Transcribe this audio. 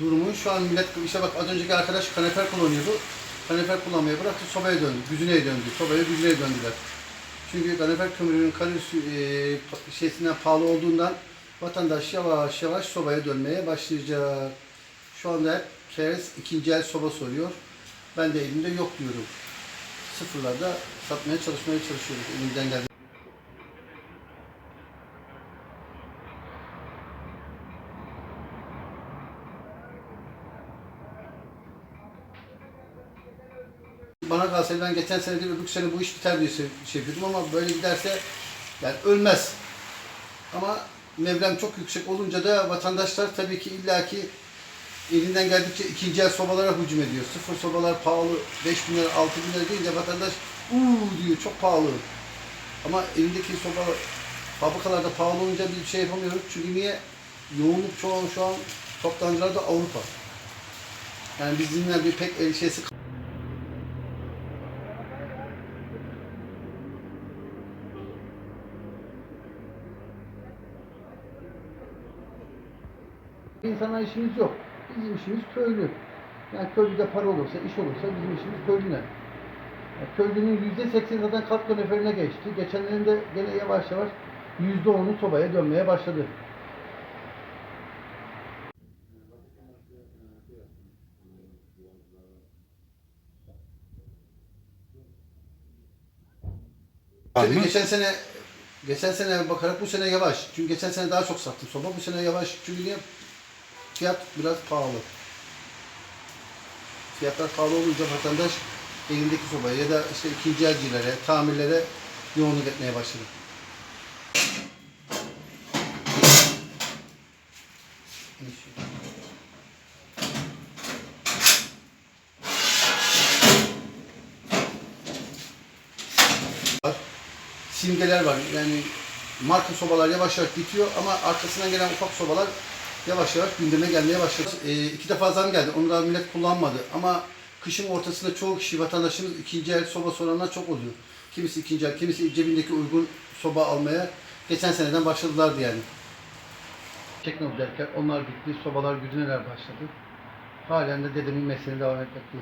durumu şu an millet işte bak az önceki arkadaş kaneper kullanıyordu. Kaneper kullanmaya bıraktı sobaya döndü. Güzüneye döndü. Sobaya güzüneye döndüler. Çünkü kaneper kömürünün kalorisi e, şeysinden pahalı olduğundan vatandaş yavaş yavaş sobaya dönmeye başlayacak. Şu anda hep kez ikinci el soba soruyor. Ben de elimde yok diyorum. Sıfırlarda satmaya çalışmaya çalışıyoruz elimden geldi. Bana kalsaydı ben geçen sene değil öbür sene bu iş biter diye şey şey yapıyordum ama böyle giderse yani ölmez. Ama Mevlam çok yüksek olunca da vatandaşlar tabii ki illaki elinden geldikçe ikinci el sobalara hücum ediyor. Sıfır sobalar pahalı, 5 bin lira, 6 bin lira deyince vatandaş uuu diyor çok pahalı. Ama elindeki soba fabrikalarda pahalı olunca bir şey yapamıyoruz. Çünkü niye? Yoğunluk an şu an toptancılarda Avrupa. Yani bizimle bir pek el şeysi İnsana işimiz yok. Bizim işimiz köylü. Yani köylüde para olursa, iş olursa bizim işimiz köylüne. Yani köylünün yüzde seksen zaten kat neferine geçti. Geçenlerinde gene yavaş yavaş yüzde onu sobaya dönmeye başladı. Tabii geçen sene geçen sene bakarak bu sene yavaş. Çünkü geçen sene daha çok sattım soba. Bu sene yavaş. Çünkü niye? Fiyat biraz pahalı. Fiyatlar pahalı olunca vatandaş elindeki sobaya ya da işte ikinci elcilere, tamirlere yoğunluk etmeye başladı. Simgeler var. Yani marka sobalar yavaş yavaş bitiyor ama arkasından gelen ufak sobalar yavaş yavaş gündeme gelmeye başladı. Ee, iki defa zam geldi. Onu da millet kullanmadı. Ama kışın ortasında çoğu kişi vatandaşımız ikinci el soba soranlar çok oluyor. Kimisi ikinci el, kimisi cebindeki uygun soba almaya geçen seneden başladılardı yani. Teknob derken onlar bitti, sobalar güdüneler başladı. Halen de dedemin mesleğine devam etmekte.